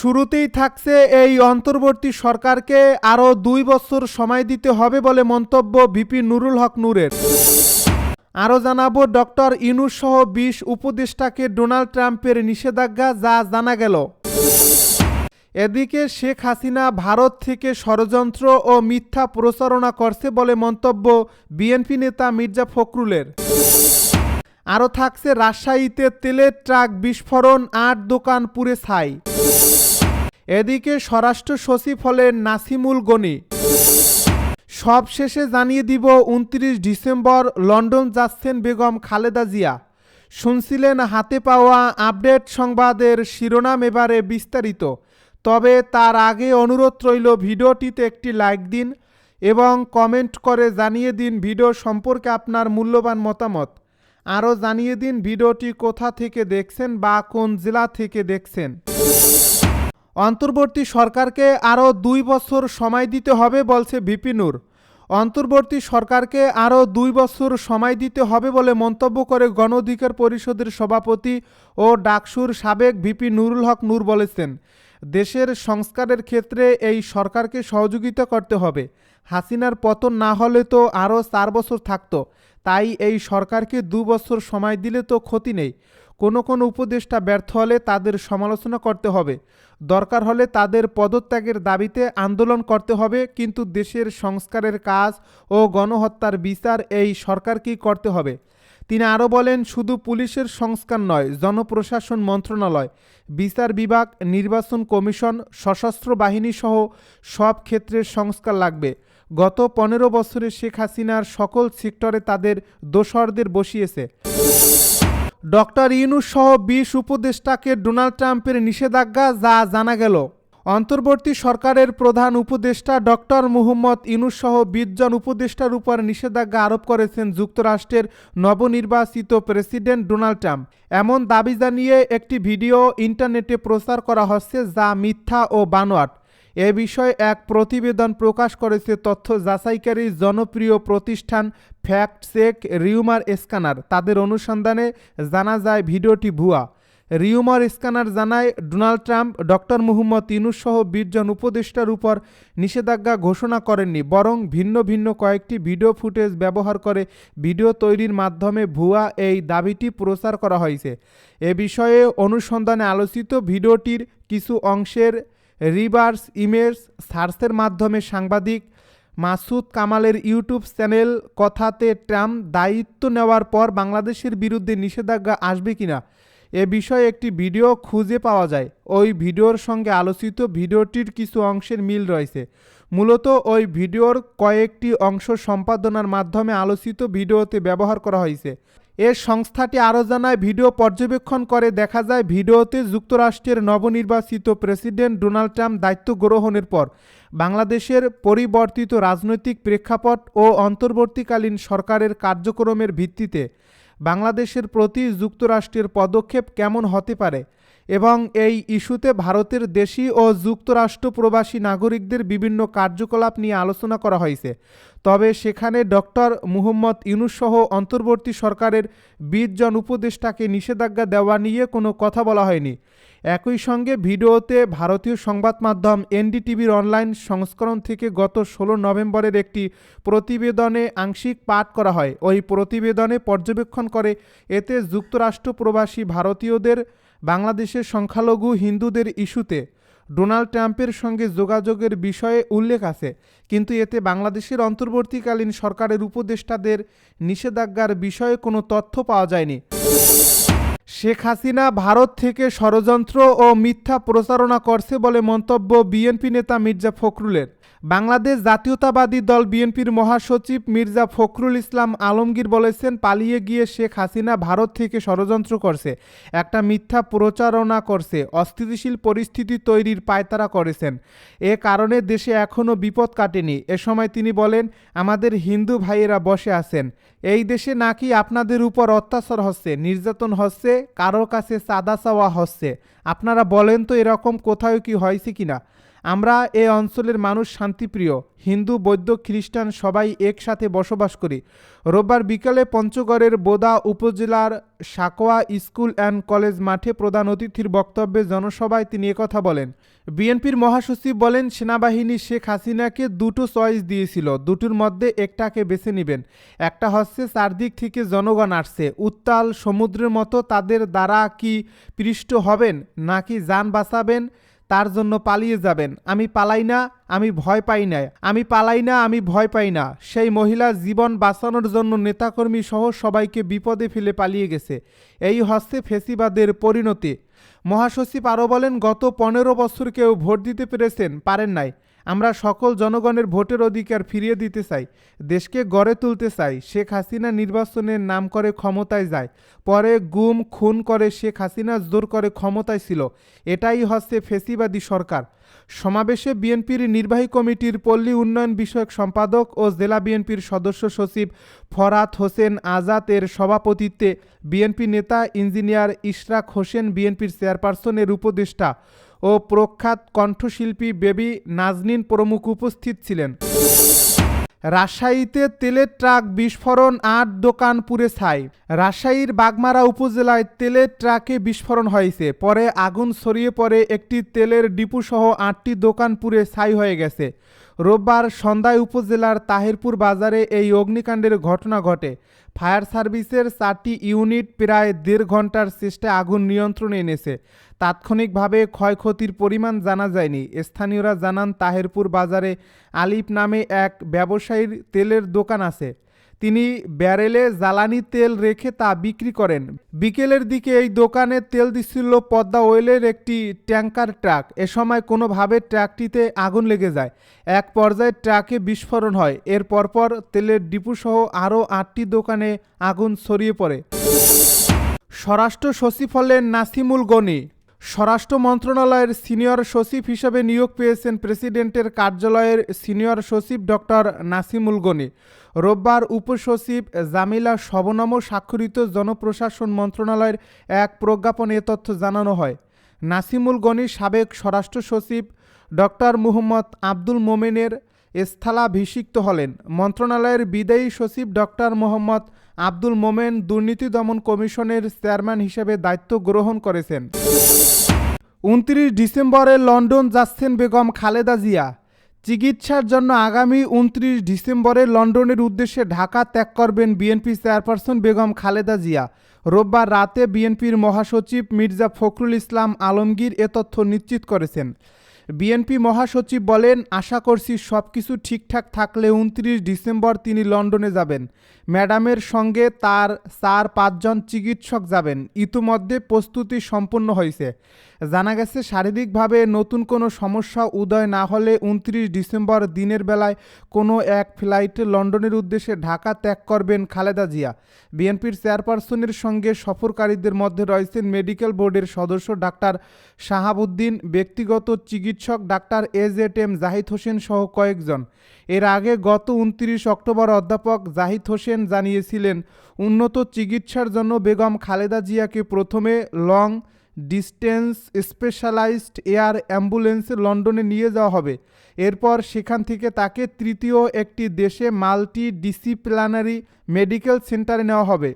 শুরুতেই থাকছে এই অন্তর্বর্তী সরকারকে আরও দুই বছর সময় দিতে হবে বলে মন্তব্য ভিপি নুরুল হক নূরের। আরও জানাব, ডক্টর ইনুস সহ বিশ উপদেষ্টাকে ডোনাল্ড ট্রাম্পের নিষেধাজ্ঞা যা জানা গেল। এদিকে শেখ হাসিনা ভারত থেকে ষড়যন্ত্র ও মিথ্যা প্রচারণা করছে বলে মন্তব্য বিএনপি নেতা মির্জা ফখরুলের। আরও থাকছে, রাজশাহীতে তেলের ট্রাক বিস্ফোরণ, আট দোকান পুড়ে ছাই। এদিকে স্বরাষ্ট্র সচিব হলেন নাসিমুল গনি। সব শেষে জানিয়ে দিব, উনত্রিশ ডিসেম্বর লন্ডন যাচ্ছেন বেগম খালেদা জিয়া। শুনছিলেন, হাতে পাওয়া আপডেট সংবাদের শিরোনাম এবারে বিস্তারিত। তবে তার আগে অনুরোধ রইল, ভিডিওটিতে একটি লাইক দিন এবং কমেন্ট করে জানিয়ে দিন ভিডিও সম্পর্কে আপনার মূল্যবান মতামত। আরও জানিয়ে দিন ভিডিওটি কোথা থেকে দেখছেন বা কোন জেলা থেকে দেখছেন। অন্তর্বর্তী সরকারকে আরও দুই বছর সময় দিতে হবে বলছে বিপিনুর অন্তর্বর্তী সরকারকে আরও দুই বছর সময় দিতে হবে বলে মন্তব্য করে গণ অধিকার পরিষদের সভাপতি ও ডাকসুর সাবেক ভিপি নুরুল হক নূর বলেছেন, দেশের সংস্কারের ক্ষেত্রে এই সরকারকে সহযোগিতা করতে হবে। হাসিনার পতন না হলে তো আরও চার বছর থাকতো। তাই এই সরকারকে দু বছর সময় দিলে তো ক্ষতি নেই। কোনো কোনো উপদেষ্টা ব্যর্থ হলে তাদের সমালোচনা করতে হবে। দরকার হলে তাদের পদত্যাগের দাবিতে আন্দোলন করতে হবে, কিন্তু দেশের সংস্কারের কাজ ও গণহত্যার বিচার এই সরকারকেই করতে হবে। তিনি আরও বলেন, শুধু পুলিশের সংস্কার নয়, জনপ্রশাসন মন্ত্রণালয়, বিচার বিভাগ, নির্বাচন কমিশন, সশস্ত্র বাহিনী সহ সব ক্ষেত্রের সংস্কার লাগবে। গত পনেরো বছরে শেখ হাসিনার সকল সেক্টরে তাদের দোসরদের বসিয়েছে। ডক্টর ইউনুস সহ বিশ উপদেষ্টাকে ডোনাল্ড ট্রাম্পের নিষেধাজ্ঞা যা জানা গেল। অন্তর্বর্তী সরকারের প্রধান উপদেষ্টা ডক্টর মুহম্মদ ইনুস সহ বিশ জন উপদেষ্টার উপর নিষেধাজ্ঞা আরোপ করেছেন যুক্তরাষ্ট্রের নবনির্বাচিত প্রেসিডেন্ট ডোনাল্ড ট্রাম্প। এমন দাবি জানিয়ে একটি ভিডিও ইন্টারনেটে প্রচার করা হচ্ছে যা মিথ্যা ও বানোয়াট। এ বিষয়ে এক প্রতিবেদন প্রকাশ করেছে তথ্য যাচাইকারী জনপ্রিয় প্রতিষ্ঠান ফ্যাক্ট চেক রিউমার স্ক্যানার। তাদের অনুসন্ধানে জানা যায়, ভিডিওটি ভুয়া। রিউমার স্ক্যানার জানায়, Donald Trump, doctor Muhammad Yunus সহ বিশ উপদেষ্টার উপর নিষেধাজ্ঞা ঘোষণা করেননি, বরং ভিন্ন ভিন্ন কয়েকটি ভিডিও ফুটেজ ব্যবহার করে ভিডিও তৈরির মাধ্যমে ভুয়া এই দাবিটি প্রচার করা হয়েছে। এ বিষয়ে অনুসন্ধানে আলোচিত ভিডিওটির কিছু অংশের রিভার্স ইমেজ সার্চের মাধ্যমে সাংবাদিক মাসুদ কামালের ইউটিউব চ্যানেল কথাতে ট্রাম্প দায়িত্ব নেওয়ার পর বাংলাদেশের বিরুদ্ধে নিষেধাজ্ঞা আসবে কিনা? এ বিষয়ে একটি ভিডিও খুঁজে পাওয়া যায়। ওই ভিডিওর সঙ্গে আলোচিত ভিডিওটির কিছু অংশের মিল রয়েছে। মূলত ওই ভিডিওর কয়েকটি অংশ সম্পাদনার মাধ্যমে আলোচিত ভিডিওতে ব্যবহার করা হয়েছে। এর সংস্থাটি আরও জানায়, ভিডিও পর্যবেক্ষণ করে দেখা যায়, ভিডিওতে যুক্তরাষ্ট্রের নবনির্বাচিত প্রেসিডেন্ট ডোনাল্ড ট্রাম্প দায়িত্ব গ্রহণের পর বাংলাদেশের পরিবর্তিত রাজনৈতিক প্রেক্ষাপট ও অন্তর্বর্তীকালীন সরকারের কার্যক্রমের ভিত্তিতে বাংলাদেশের প্রতি যুক্তরাষ্ট্রের পদক্ষেপ কেমন হতে পারে এবং এই ইস্যুতে ভারতের দেশি ও যুক্তরাষ্ট্র প্রবাসী নাগরিকদের বিভিন্ন কার্যকলাপ নিয়ে আলোচনা করা হয়েছে। তবে সেখানে ডক্টর মুহম্মদ ইউনুস সহ অন্তর্বর্তী সরকারের বিশ জন উপদেষ্টাকে নিষেধাজ্ঞা দেওয়া নিয়ে কোনো কথা বলা হয়নি। একই সঙ্গে ভিডিওতে ভারতীয় সংবাদ মাধ্যম এনডিটিভির অনলাইন সংস্করণ থেকে গত ষোলো নভেম্বরের একটি প্রতিবেদনে আংশিক পাঠ করা হয়। ওই প্রতিবেদনে পর্যবেক্ষণ করে এতে যুক্তরাষ্ট্র প্রবাসী ভারতীয়দের বাংলাদেশের সংখ্যালঘু হিন্দুদের ইস্যুতে ডোনাল্ড ট্রাম্পের সঙ্গে যোগাযোগের বিষয়ে উল্লেখ আছে, কিন্তু এতে বাংলাদেশের অন্তর্বর্তীকালীন সরকারের উপদেষ্টাদের নিষেধাজ্ঞার বিষয়ে কোনো তথ্য পাওয়া যায়নি। শেখ হাসিনা ভারত থেকে ষড়যন্ত্র ও মিথ্যা প্রচারণা করছে বলে মন্তব্য বিএনপি নেতা মির্জা ফখরুলের। বাংলাদেশ জাতীয়তাবাদী দল বিএনপির মহাসচিব মির্জা ফখরুল ইসলাম আলমগীর বলেছেন, পালিয়ে গিয়ে শেখ হাসিনা ভারত থেকে ষড়যন্ত্র করছে, একটা মিথ্যা প্রচারণা করছে, অস্থিতিশীল পরিস্থিতি তৈরির পায়তারা করেছেন। এ কারণে দেশে এখনও বিপদ কাটেনি। এ সময় তিনি বলেন, আমাদের হিন্দু ভাইয়েরা বসে আছেন। এই দেশে নাকি আপনাদের উপর অত্যাচার হচ্ছে, নির্যাতন হচ্ছে, কারও কাছে চাঁদা চাওয়া হচ্ছে। আপনারা বলেন তো এরকম কোথাও কি হয়েছে কিনা? আমরা এ অঞ্চলের মানুষ শান্তিপ্রিয়, হিন্দু, বৌদ্ধ, খ্রিস্টান সবাই একসাথে বসবাস করি। রোববার বিকালে পঞ্চগড়ের বোদা উপজেলার সাকোয়া স্কুল অ্যান্ড কলেজ মাঠে প্রধান অতিথির বক্তব্যে জনসভায় তিনি একথা বলেন। বিএনপির মহাসচিব বলেন, সেনাবাহিনী শেখ হাসিনাকে দুটো চয়েস দিয়েছিল, দুটোর মধ্যে একটাকে বেছে নেবেন। একটা হচ্ছে চারদিক থেকে জনগণ আসছে, উত্তাল সমুদ্রের মতো তাদের দ্বারা কি পৃষ্ঠ হবেন নাকি যান বাঁচাবেন? তার জন্য পালিয়ে যাবেন। আমি পালাই না, আমি ভয় পাই না আমি পালাই না, আমি ভয় পাই না। সেই মহিলা জীবন বাঁচানোর জন্য নেতাকর্মী সহ সবাইকে বিপদে ফেলে পালিয়ে গেছে। এই হচ্ছে ফেসিবাদের পরিণতি। মহাসচিব আরও বলেন, গত পনেরো বছর কেউ ভোট দিতে পেরেছেন, পারেন নাই। আমরা সকল জনগণের ভোটের অধিকার ফিরিয়ে দিতে চাই, দেশকে গড়ে তুলতে চাই। শেখ হাসিনা নির্বাচনের নাম করে ক্ষমতায় যায়, পরে গুম, খুন করে শেখ হাসিনা, জোর করে ক্ষমতায় ছিল। এটাই হচ্ছে ফেসিবাদী সরকার। সমাবেশে বিএনপির নির্বাহী কমিটির পল্লী উন্নয়ন বিষয়ক সম্পাদক ও জেলা বিএনপির সদস্য সচিব ফরাত হোসেন আজাদ এর সভাপতিত্বে বিএনপি নেতা ইঞ্জিনিয়ার ইশরাক হোসেন বিএনপির চেয়ারপারসনের উপদেষ্টা ও প্রখ্যাত কণ্ঠশিল্পী বেবি নাজনীন প্রমুখ উপস্থিত ছিলেন। রাজশাহীতে তেলের ট্রাক বিস্ফোরণ, আট দোকান পুড়ে ছাই। রাজশাহীর বাগমারা উপজেলায় তেলের ট্রাকে বিস্ফোরণ হয়েছে। পরে আগুন ছড়িয়ে পড়ে একটি তেলের ডিপুসহ আটটি দোকান পুড়ে ছাই হয়ে গেছে। রোববার সন্ধ্যায় উপজেলার তাহিরপুর বাজারে এই অগ্নিকাণ্ডের ঘটনা ঘটে। ফায়ার সার্ভিসের চারটি ইউনিট প্রায় দেড় ঘণ্টার চেষ্টায় আগুন নিয়ন্ত্রণে এনেছে। তাৎক্ষণিকভাবে ক্ষয়ক্ষতির পরিমাণ জানা যায়নি। স্থানীয়রা জানান, তাহেরপুর বাজারে আলিফ নামে এক ব্যবসায়ীর তেলের দোকান আছে। তিনি ব্যারেলে জ্বালানি তেল রেখে তা বিক্রি করেন। বিকেলের দিকে এই দোকানে তেল দিচ্ছিল পদ্মা ওয়েলের একটি ট্যাঙ্কার ট্রাক। এ সময় কোনোভাবে ট্রাকটিতে আগুন লেগে যায়। এক পর্যায়ে ট্রাকে বিস্ফোরণ হয়। এর পরপর তেলের ডিপুসহ আরও আটটি দোকানে আগুন ছড়িয়ে পড়ে। স্বরাষ্ট্র সচিব হলেন নাসিমুল গনি স্বরাষ্ট্র মন্ত্রণালয়ের সিনিয়র সচিব হিসেবে নিয়োগ পেয়েছেন প্রেসিডেন্টের কার্যালয়ের সিনিয়র সচিব ডক্টর নাসিমুল গনি। রোববার উপসচিব জামিলা শবনম স্বাক্ষরিত জনপ্রশাসন মন্ত্রণালয়ের এক প্রজ্ঞাপনে এ তথ্য জানানো হয়। নাসিমুল গনি সাবেক স্বরাষ্ট্র সচিব ডক্টর মুহম্মদ আব্দুল মোমেনের স্থলাভিষিক্ত হলেন। মন্ত্রণালয়ের বিদায়ী সচিব ডক্টর মোহাম্মদ আব্দুল মোমেন দুর্নীতি দমন কমিশনের চেয়ারম্যান হিসেবে দায়িত্ব গ্রহণ করেছেন। উনত্রিশ ডিসেম্বরে লন্ডন যাচ্ছেন বেগম খালেদা জিয়া। চিকিৎসার জন্য আগামী উনত্রিশ ডিসেম্বরে লন্ডনের উদ্দেশ্যে ঢাকা ত্যাগ করবেন বিএনপি চেয়ারপারসন বেগম খালেদা জিয়া। রোববার রাতে বিএনপির মহাসচিব মির্জা ফখরুল ইসলাম আলমগীর এ তথ্য নিশ্চিত করেছেন। বিএনপি মহাসচিব বলেন, আশা করছি সব কিছু ঠিকঠাক থাকলে উনত্রিশ ডিসেম্বর তিনি লন্ডনে যাবেন। ম্যাডামের সঙ্গে তার চার পাঁচজন চিকিৎসক যাবেন। ইতিমধ্যে প্রস্তুতি সম্পন্ন হয়েছে জানা গেছে, শারীরিকভাবে নতুন কোনো সমস্যা উদয় না হলে উনত্রিশ ডিসেম্বর দিনের বেলায় কোনো এক ফ্লাইটে লন্ডনের উদ্দেশ্যে ঢাকা ত্যাগ করবেন খালেদা জিয়া। বিএনপির চেয়ারপারসনের সঙ্গে সফরকারীদের মধ্যে রয়েছেন মেডিকেল বোর্ডের সদস্য ডাক্তার শাহাবুদ্দিন, ব্যক্তিগত চিকিৎসক ডাক্তার এজ এট এম জাহিদ হোসেন সহ কয়েকজন। এর আগে গত উনত্রিশ অক্টোবর অধ্যাপক জাহিদ হোসেন জানিয়েছিলেন, উন্নত চিকিৎসার জন্য বেগম খালেদা জিয়াকে প্রথমে long distance specialised air ambulance লন্ডনে নিয়ে যাওয়া হবে। এরপর সেখান থেকে তাকে তৃতীয় একটি দেশে মাল্টি ডিসিপ্লিনারি মেডিকেল সেন্টারে নেওয়া হবে।